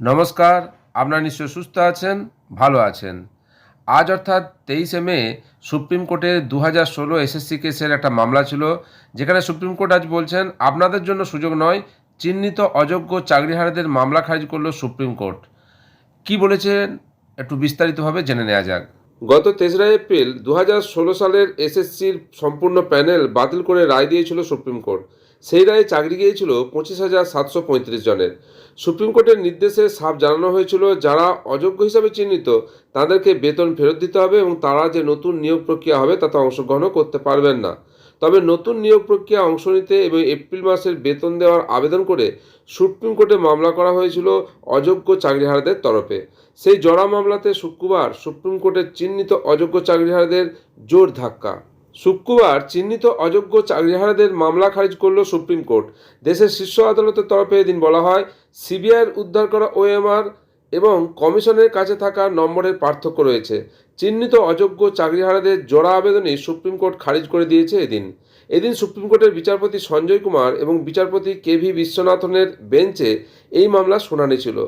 নমস্কার, আপনারা নিশ্চয় সুস্থ আছেন, ভালো আছেন। আজ অর্থাৎ তেইশে মে, সুপ্রিম কোর্টের দু হাজার ষোলো এসএসসি কেসের একটা মামলা ছিল, যেখানে সুপ্রিম কোর্ট আজ বলছেন, আপনাদের জন্য সুযোগ নয়, চিহ্নিত অযোগ্য চাকরিহারাদের মামলা খারিজ করল সুপ্রিম কোর্ট। কি বলেছেন? একটু বিস্তারিতভাবে জেনে নেওয়া যাক। গত তেসরা এপ্রিল দু হাজার ষোলো সালের এসএসসির সম্পূর্ণ প্যানেল বাতিল করে রায় দিয়েছিল সুপ্রিম কোর্ট। সেই রায়ে চাকরি গিয়েছিল পঁচিশ হাজার সাতশো পঁয়ত্রিশ জনের। সুপ্রিম কোর্টের নির্দেশে সাফ জানানো হয়েছিল যারা অযোগ্য হিসাবে চিহ্নিত, তাদেরকে বেতন ফেরত দিতে হবে এবং তারা যে নতুন নিয়োগ প্রক্রিয়া হবে তাতে অংশগ্রহণও করতে পারবেন না। তবে নতুন নিয়োগ প্রক্রিয়া অংশ নিতে এবং এপ্রিল মাসের বেতন দেওয়ার আবেদন করে সুপ্রিম কোর্টে মামলা করা হয়েছিল অযোগ্য চাকরিহারাদের তরফে। সেই জড়া মামলাতে শুক্রবার সুপ্রিম কোর্টের চিহ্নিত অযোগ্য চাকরিহারাদের জোর ধাক্কা। শুক্রবার চিহ্নিত অযোগ্য চাকরিহারাদের মামলা খারিজ করল সুপ্রিম কোর্ট। দেশের শীর্ষ আদালতের তরফে এদিন বলা হয়, সিবিআইয়ের উদ্ধার করা ওএমআর এবং কমিশনের কাছে থাকা নম্বরের পার্থক্য রয়েছে। চিহ্নিত অযোগ্য চাকরিহারাদের জোড়া আবেদনই সুপ্রিম কোর্ট খারিজ করে দিয়েছে এদিন। এদিন সুপ্রিম কোর্টের বিচারপতি সঞ্জয় কুমার এবং বিচারপতি কে ভি বিশ্বনাথনের বেঞ্চে এই মামলা শুনানি ছিল।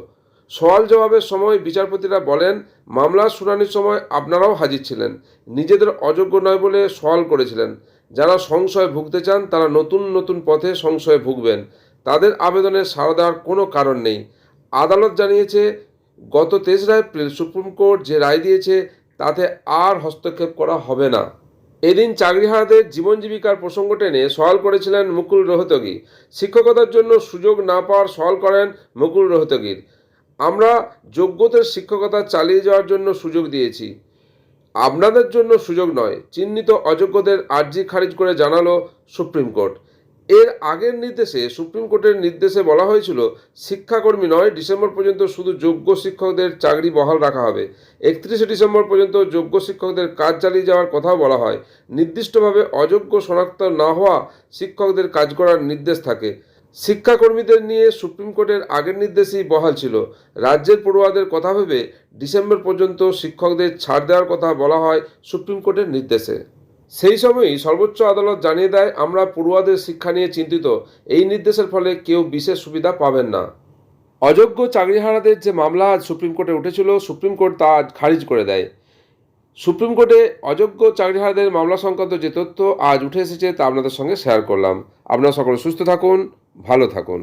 সওয়াল জবাবের সময় বিচারপতিরা বলেন মামলার শুনানির সময় আপনারাও হাজির ছিলেন। নিজেদের অযোগ্য নয় বলে সওয়াল করেছিলেন। যারা সংশয়ে ভুগতে চান, তারা নতুন নতুন পথে সংশয়ে ভুগবেন। তাদের আবেদনে সাড়া দেওয়ার কোনো কারণ নেই। আদালত জানিয়েছে, গত তেসরা এপ্রিল সুপ্রিম কোর্ট যে রায় দিয়েছে, তাতে আর হস্তক্ষেপ করা হবে না। এদিন চাকরিহারাদের জীবন জীবিকার প্রসঙ্গ টেনে সওয়াল করেছিলেন মুকুল রোহতগি। শিক্ষকতার জন্য সুযোগ না পাওয়ার সওয়াল করেন মুকুল রোহতগির। আমরা যোগ্যতার শিক্ষকতা চালিয়ে যাওয়ার জন্য সুযোগ দিয়েছি। আপনাদের জন্য সুযোগ নয়, চিহ্নিত অযোগ্যদের আর্জি খারিজ করে জানালো সুপ্রিম কোর্ট। এর আগের নির্দেশে, সুপ্রিম কোর্টের নির্দেশে বলা হয়েছিল, শিক্ষাকর্মী নয়, ডিসেম্বর পর্যন্ত শুধু যোগ্য শিক্ষকদের চাকরি বহাল রাখা হবে। একত্রিশে ডিসেম্বর পর্যন্ত যোগ্য শিক্ষকদের কাজ চালিয়ে যাওয়ার কথাও বলা হয়। নির্দিষ্টভাবে অযোগ্য শনাক্ত না হওয়া শিক্ষকদের কাজ করার নির্দেশ থাকে। শিক্ষাকর্মীদের নিয়ে সুপ্রিম কোর্টের আগের নির্দেশেই বহাল ছিল। রাজ্যের পড়ুয়াদের কথা ভেবে ডিসেম্বর পর্যন্ত শিক্ষকদের ছাড় দেওয়ার কথা বলা হয় সুপ্রিম কোর্টের নির্দেশে। সেই সময়ই সর্বোচ্চ আদালত জানিয়ে দেয়, আমরা পড়ুয়াদের শিক্ষা নিয়ে চিন্তিত। এই নির্দেশের ফলে কেউ বিশেষ সুবিধা পাবেন না। অযোগ্য চাকরিহারাদের যে মামলা আজ সুপ্রিম কোর্টে উঠেছিল, সুপ্রিম কোর্ট তা আজ খারিজ করে দেয়। সুপ্রিম কোর্টে অযোগ্য চাকরিহারাদের মামলা সংক্রান্ত যে তথ্য আজ উঠে এসেছে তা আপনাদের সঙ্গে শেয়ার করলাম। আপনারা সকলে সুস্থ থাকুন, ভালো থাকুন।